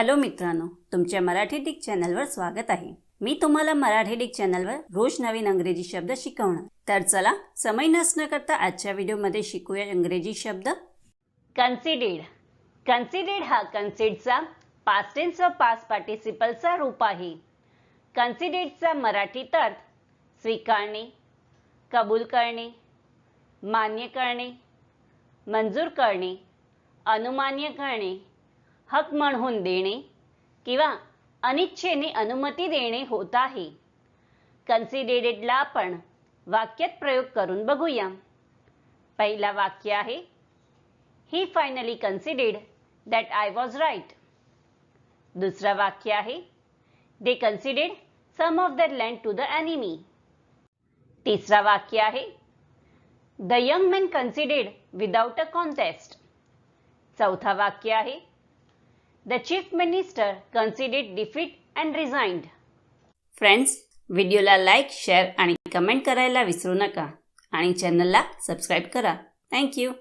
Hello मित्रांनो तुमच्या Marathi Dick चॅनलवर स्वागत आहे. मी तुम्हाला मराठी डिक चॅनलवर रोज नवीन अंग्रेजी शब्द शिकवणार. तर चला समय नसणं करता आजच्या व्हिडिओमध्ये शिकूया इंग्रजी शब्द. कन्सिडेड कन्सिडेड हा कन्सिडचा पास्टेन्स व पास पार्टिसिपलचा रूप आहे. कन्सिडेडचा मराठी अर्थ स्वीकारणे कबूल करणे मान्य करणे मंजूर करणे अनुमान्य करणे हक म्हणून देणे किंवा अनिच्छेने अनुमती देणे होत आहे. कन्सिडेडेडला आपण वाक्यात प्रयोग करून बघूया. पहिला वाक्य आहे ही finally conceded that I was right दुसरं वाक्य आहे they conceded some of the land to the enemy तिसरा वाक्य आहे the young man conceded without a contest चौथा वाक्य आहे the chief minister conceded defeat and resigned friends व्हिडिओला लाईक शेअर आणि कमेंट करायला विसरू नका. आणि चॅनलला सबस्क्राईब करा. थँक्यू